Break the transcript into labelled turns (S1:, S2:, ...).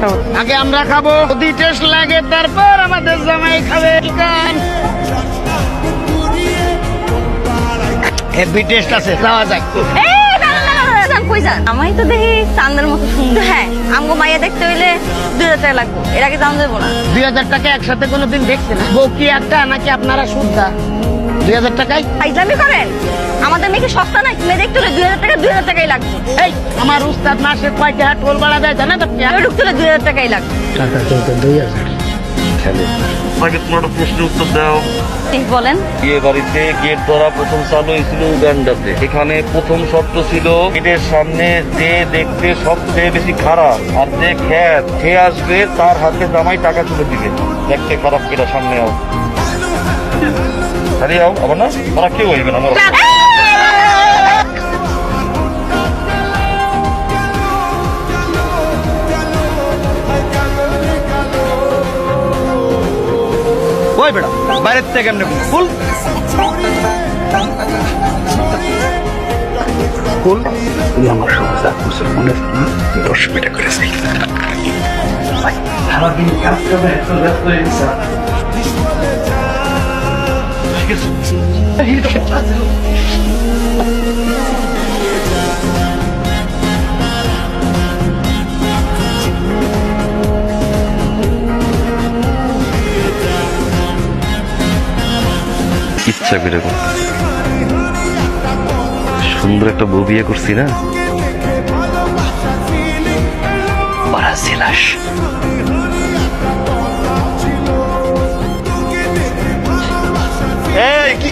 S1: খাব
S2: আগে আমরা খাব। যদি টেস্ট লাগে তারপর আমাদের জামাই খাবে। গান হেভি টেস্ট আছে যাওয়া যাক?
S3: আমায় তো দেখি চান্দের মতো সুন্দর। হ্যাঁ আমগো মাইয়া দেখতে হইলে দুই হাজার টাকা লাগবে। এর আগে দাম দেবো না।
S2: দুই হাজার টাকা একসাথে কোনোদিন দেখছে না। বউ কি একটা নাকি আপনারা শুদ্ধা? দুই হাজার টাকায়?
S3: ফাইজলামি করেন? মেয়ে কি সস্তা না মেয়ে দেখতে হলে দুই হাজার টাকা দুই হাজার টাকাই লাগবে।
S2: এই আমার উস্তাদ মাসে কয় টাকা টোল ভাড়া দেয় জানেন আপনি?
S3: কেউ ঢুকতে হলে দুই হাজার টাকাই লাগবে।
S2: টাকা কিন্তু দুই হাজার।
S4: আগে তোমার প্রশ্নের উত্তর দাও।
S3: বলেন।
S4: বিয়ে বাড়িতে গেট ধরা প্রথম চালু হয়েছিল উগান্ডাতে। এখানে প্রথম শর্ত ছিল গেটের সামনে যে দেখতে সবচেয়ে বেশি খারাপ আর যে খ্যাত খেয়ে আসবে তার হাতে জামাই টাকা তুলে দিবে। দেখতে খারাপ কেটা সামনে আও। আও আবার না? তারা কেউ হইবে না আমার
S2: ওই বেড়া বাইরের থেকে কেমনে ফুল? ফুল? তুই আমার সমস্যা মুসলমানের দশ মিনিট করে সারাদিন কাজ করে এত ব্যস্ত হয়ে গেছে
S4: ইচ্ছা করে সুন্দর একটা বউ বিয়ে করছি না? এই কি